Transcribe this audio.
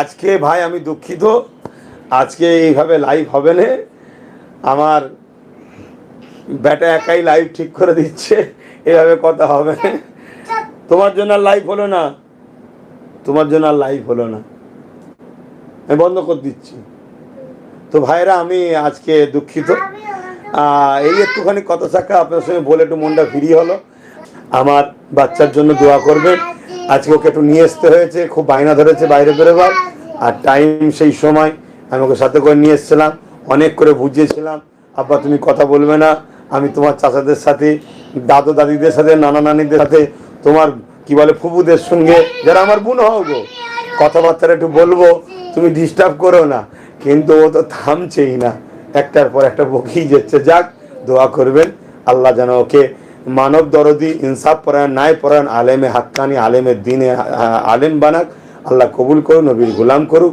আজকে ভাই আমি দুঃখিত। আজকে এইভাবে লাইভ হবে না। আমার ব্যাটা একাই লাইভ ঠিক করে দিচ্ছে। এভাবে কথা হবে তোমার জন্য আর লাইভ হলো না। তোমার জন্য আর লাইভ হলো না। আমি বন্ধ করে দিচ্ছি। তো ভাইরা, আমি আজকে দুঃখিত। এই একটুখানি কথা চাকা আপনার সঙ্গে বলে একটু মনটা ফ্রি হলো। আমার বাচ্চার জন্য দোয়া করবেন। আজকে ওকে একটু নিয়ে আসতে হয়েছে, খুব বায়না ধরেছে বাইরে বেরোবার। আর টাইম সেই সময় আমি ওকে সাথে করে নিয়ে এসেছিলাম, অনেক করে বুঝিয়েছিলাম, আব্বা, তুমি কথা বলবে না। আমি তোমার চাচাদের সাথে, দাদু দাদিদের সাথে, নানা নানিদের সাথে, তোমার কি বলে ফুবুদের সঙ্গে, যারা আমার বোন হও গো কথাবার্তা একটু বলব, তুমি ডিস্টার্ব করো না। কিন্তু ও তো থামছেই না। একটার পর একটা বকেই যাচ্ছে। যাক, দোয়া করবেন, আল্লাহ যেন ওকে মানব দরদি, ইনসাফ পরায়ণ, ন্যায় পরায়ণ, আলেমে হাক্কানি আলেমের দিনে আলেম বানাক, আল্লাহ কবুল করুক, নবীর গুলাম করুক।